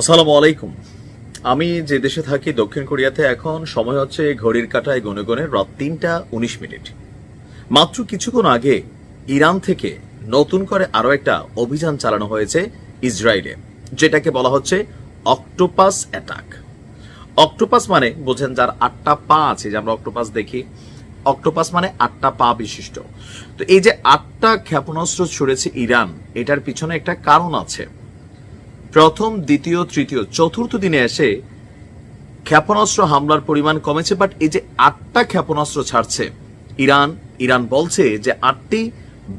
আসসালামু আলাইকুম। আমি যে দেশে থাকি, দক্ষিণ কোরিয়াতে, এখন সময় হচ্ছে ঘড়ির কাঁটায় গনে গনে রাত তিনটা উনিশ মিনিট। মাত্র কিছুক্ষণ আগে ইরান থেকে নতুন করে আরও একটা অভিযান চালানো হয়েছে ইসরায়েলে, যেটাকে বলা হচ্ছে অক্টোপাস অ্যাটাক। অক্টোপাস মানে বোঝেন যার আটটা পা আছে, যে আমরা অক্টোপাস দেখি, অক্টোপাস মানে আটটা পা বিশিষ্ট। তো এই যে আটটা ক্ষেপণাস্ত্র ছুড়েছে ইরান, এটার পিছনে একটা কারণ আছে। প্রথম, দ্বিতীয়, তৃতীয়, চতুর্থ দিনে এসে ক্ষেপণাস্ত্র হামলার পরিমাণ কমেছে বাট এই যে আটটা ক্ষেপণাস্ত্র ছাড়ছে, ইরান ইরান বলছে যে আটটি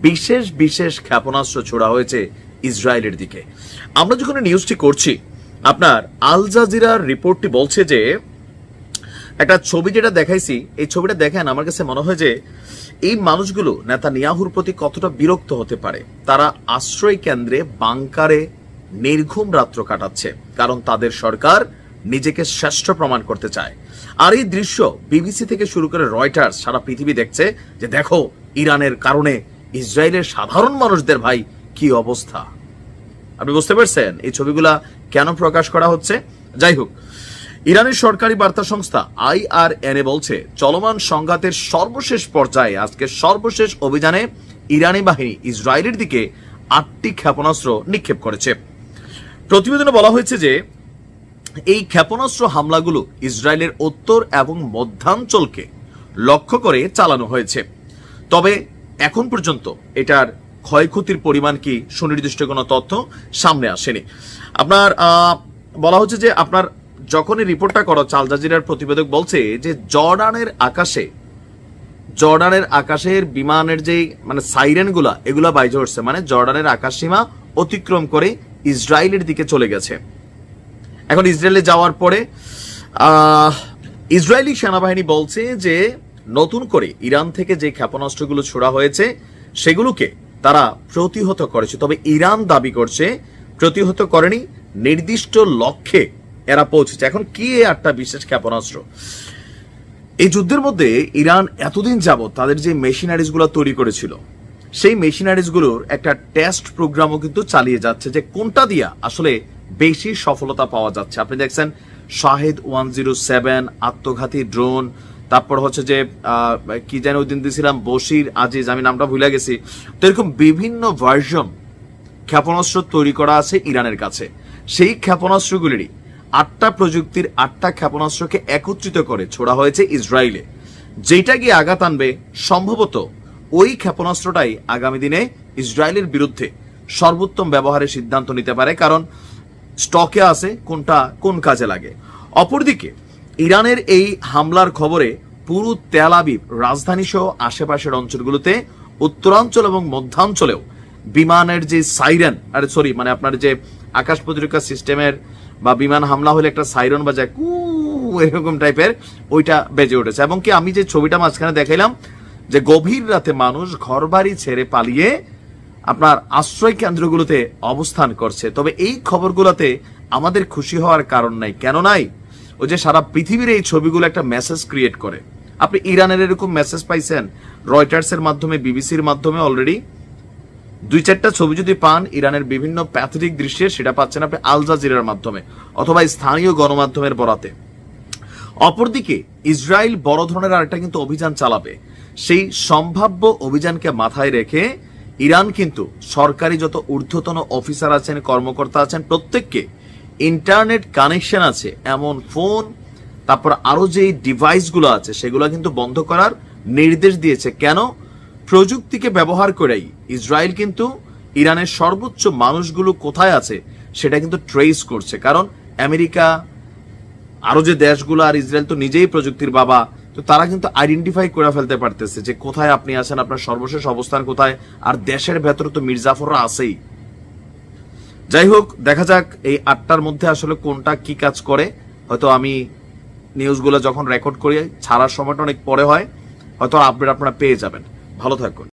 বিশেষ বিশেষ ক্ষেপণাস্ত্র ছোড়া হয়েছে ইসরায়েলের দিকে। আমরা যখন নিউজটি করছি, আপনার আল জাজিরার রিপোর্টটি বলছে যে, একটা ছবি যেটা দেখাইছি, এই ছবিটা দেখেন, আমার কাছে মনে হয় যে এই মানুষগুলো নেতা নিয়াহুর প্রতি কতটা বিরক্ত হতে পারে। তারা আশ্রয় কেন্দ্রে বাংকারে নির্ঘুম রাত্র কাটাচ্ছে, কারণ তাদের সরকার নিজেকে শ্রেষ্ঠ প্রমাণ করতে চায়। আর এই দৃশ্য বিবিসি থেকে শুরু করে রয়টার্স সারা পৃথিবী দেখছে যে দেখো, ইরানের কারণে ইসরায়েলের সাধারণ মানুষদের ভাই কি অবস্থা। আপনি বুঝতে পারছেন এই ছবিগুলা কেন প্রকাশ করা হচ্ছে? যাই হোক ইরানের সরকারি বার্তা সংস্থা আই আর আইআরএনএ বলছে, চলমান সংঘাতের সর্বশেষ পর্যায়ে আজকে সর্বশেষ অভিযানে ইরানি বাহিনী ইসরায়েলের দিকে আটটি ক্ষেপণাস্ত্র নিক্ষেপ করেছে। প্রতিবেদনে বলা হয়েছে যে, এই ক্ষেপণাস্ত্র হামলাগুলো ইসরায়েলের উত্তর এবং মধ্যাঞ্চলকে লক্ষ্য করে চালানো হয়েছে। তবে এখন পর্যন্ত এটার ক্ষয়ক্ষতির পরিমাণ কি সুনির্দিষ্ট কোনো তথ্য সামনে আসেনি। আপনার বলা হচ্ছে যে আপনার যখনই রিপোর্টটা করো, চাল জাজিরার প্রতিবেদক বলছে যে, জর্ডানের আকাশে, জর্ডানের আকাশের বিমানের যে মানে সাইরেনগুলা এগুলা বাইজে উঠছে। মানে জর্ডানের আকাশ সীমা অতিক্রম করে ইসরায়েলের দিকে চলে গেছে। এখন ইসরায়েলে যাওয়ার পরে ইসরায়েলি সেনাবাহিনী বলছে যে নতুন করে ইরান থেকে যে ক্ষেপণাস্ত্রগুলো ছোড়া হয়েছে, সেগুলোকে তারা প্রতিহত করেছে। তবে ইরান দাবি করছে, প্রতিহত করেনি, নির্দিষ্ট লক্ষ্যে এরা পৌঁছেছে। এখন কি আটটা বিশেষ ক্ষেপণাস্ত্র? এই যুদ্ধের মধ্যে ইরান এতদিন যাবত তাদের যে মেশিনারিজগুলো তৈরি করেছিল সেই মেশিনারিজগুলোর একটা টেস্ট প্রোগ্রামও কিন্তু চালিয়ে যাচ্ছে যে কোনটা দিয়া আসলে বেশি সফলতা পাওয়া যাচ্ছে। আপনি দেখছেন শাহেদ ওয়ান জিরো সেভেন আত্মঘাতী ড্রোন তারপর হচ্ছে যে কি যেন ওই দিন দিয়েছিলাম বশির আজিজ, আমি নামটা ভুলে গেছি। তো এরকম বিভিন্ন ভার্সন ক্ষেপণাস্ত্র তৈরি করা আছে ইরানের কাছে। সেই ক্ষেপণাস্ত্রগুলিরই আটটা প্রযুক্তির আটটা ক্ষেপণাস্ত্রকে একত্রিত করে ছোড়া হয়েছে ইসরায়েলে। যেটা গিয়ে আঘাত আনবে, সম্ভবত ওই ক্ষেপণাস্ত্রটাই আগামী দিনে ইসরায়েলের বিরুদ্ধে সর্বোত্তম ব্যবহারের সিদ্ধান্ত নিতে পারে, কারণ স্টকে আছে কোনটা কোন কাজে লাগে। অপরদিকে, ইরানের এই হামলার খবরে পুরো তেল আবিব রাজধানী সহ আশেপাশের অঞ্চলগুলোতে উত্তরাঞ্চল এবং মধ্যাঞ্চলেও বিমানের যে সাইরেন, আরে সরি মানে আপনার যে আকাশ প্রতিরক্ষা সিস্টেমের বা বিমান হামলা হলে একটা সাইরন বাজায় কু এরকম টাইপের, ওইটা বেজে উঠেছে। এবং কি আমি যে ছবিটা মাঝখানে দেখাইলাম যে গভীর রাতে মানুষ ঘরবাড়ি ছেড়ে পালিয়ে আপনার আশ্রয় কেন্দ্রগুলোতে অবস্থান করছে। তবে এই খবরগুলোতে আমাদের খুশি হওয়ার কারণ নাই। কেন নাই? ওই যে সারা পৃথিবীর এই ছবিগুলো একটা মেসেজ ক্রিয়েট করে। আপনি ইরানের এরকম মেসেজ পাইছেন? রয়টার্সের মাধ্যমে, বিবিসির মাধ্যমে অলরেডি দুই চারটা ছবি যদি পান, ইরানের বিভিন্ন প্যাথেটিক দৃশ্যে সেটা পাচ্ছেন আপনি আল জাজিরার মাধ্যমে অথবা স্থানীয় গণমাধ্যমের বরাতে। অপরদিকে, ইসরায়েল বড় ধরনের আরেকটা কিন্তু অভিযান চালাবে। সেই সম্ভাব্য অভিযানকে মাথায় রেখে ইরান কিন্তু সরকারি যত ঊর্ধ্বতন অফিসার আছেন, কর্মকর্তা আছেন, প্রত্যেককে ইন্টারনেট কানেকশন আছে, এমন ফোন, তারপর আরও যে ডিভাইসগুলো আছে, সেগুলো কিন্তু বন্ধ করার নির্দেশ দিয়েছে। কেন? প্রযুক্তিকে ব্যবহার করেই ইসরায়েল কিন্তু ইরানের সর্বোচ্চ মানুষগুলো কোথায় আছে সেটা কিন্তু ট্রেস করছে। কারণ আমেরিকা, আরও যে দেশগুলো, আর ইসরায়েল তো নিজেই প্রযুক্তির বাবা তো তারা কিন্তু আইডেন্টিফাই করে ফেলতে পারতেছে যে কোথায় আপনি আছেন, আপনার সর্বশেষ অবস্থান কোথায়, আর দেশের ভেতরে তো মির্জাফররা আছেই। যাই হোক, দেখা যাক এই আটটার মধ্যে আসলে কোনটা কি কাজ করে। হয়তো আমি নিউজগুলো যখন রেকর্ড করি, ছাড়ার সময়টা অনেক পরে হয়। হয়তো আপডেট আপনারা পেয়ে যাবেন। ভালো থাকুন।